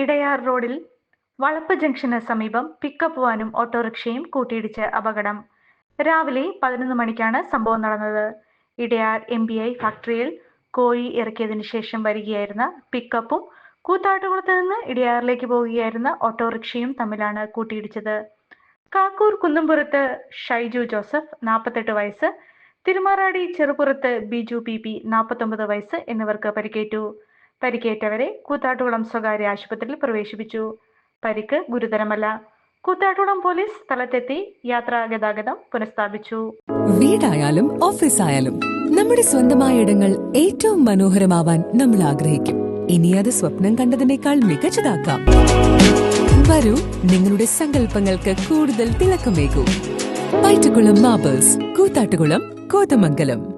ഇടയാർ റോഡിൽ വളപ്പ് ജംഗ്ഷന് സമീപം പിക്കപ്പ് വാനും ഓട്ടോറിക്ഷയും കൂട്ടിയിടിച്ച് അപകടം. രാവിലെ പതിനൊന്ന് മണിക്കാണ് സംഭവം നടന്നത്. ഇടയാർ എം ബി ഐ ഫാക്ടറിയിൽ കോഴി ഇറക്കിയതിനു ശേഷം വരികയായിരുന്ന പിക്കപ്പും കൂത്താട്ടുകുളത്ത് നിന്ന് ഇടയാറിലേക്ക് പോവുകയായിരുന്ന ഓട്ടോറിക്ഷയും തമ്മിലാണ് കൂട്ടിയിടിച്ചത്. കാക്കൂർ കുന്നംപുറത്ത് ഷൈജു ജോസഫ് നാൽപ്പത്തെട്ട് വയസ്സ് തിരുമാറാടി ചെറുപുറത്ത് ബിജു പി പി നാൽപ്പത്തൊമ്പത് വയസ്സ് എന്നിവർക്ക് പരിക്കേറ്റു. പരിക്കേറ്റവരെ കൂത്താട്ടുകുളം സ്വകാര്യ ആശുപത്രിയിൽ പ്രവേശിപ്പിച്ചു. പരിക്ക് ഗുരുതരമല്ല. കൂത്താട്ടുകുളം പോലീസ് സ്ഥലത്തെത്തി യാത്രാ ഗതാഗതം പുനഃസ്ഥാപിച്ചു. വീടായാലും ഓഫീസായാലും നമ്മുടെ സ്വന്തമായ ഇടങ്ങൾ ഏറ്റവും മനോഹരമാവാൻ നമ്മൾ ആഗ്രഹിക്കും. ഇനി അത് സ്വപ്നം കണ്ടതിനേക്കാൾ മികച്ചതാക്കാം. വരൂ നിങ്ങളുടെ സങ്കല്പങ്ങൾക്ക് കൂടുതൽ തിളക്കമേകൂ. പൈറ്റുകുളം മാബേഴ്സ് കൂത്താട്ടുകുളം കോതമംഗലം.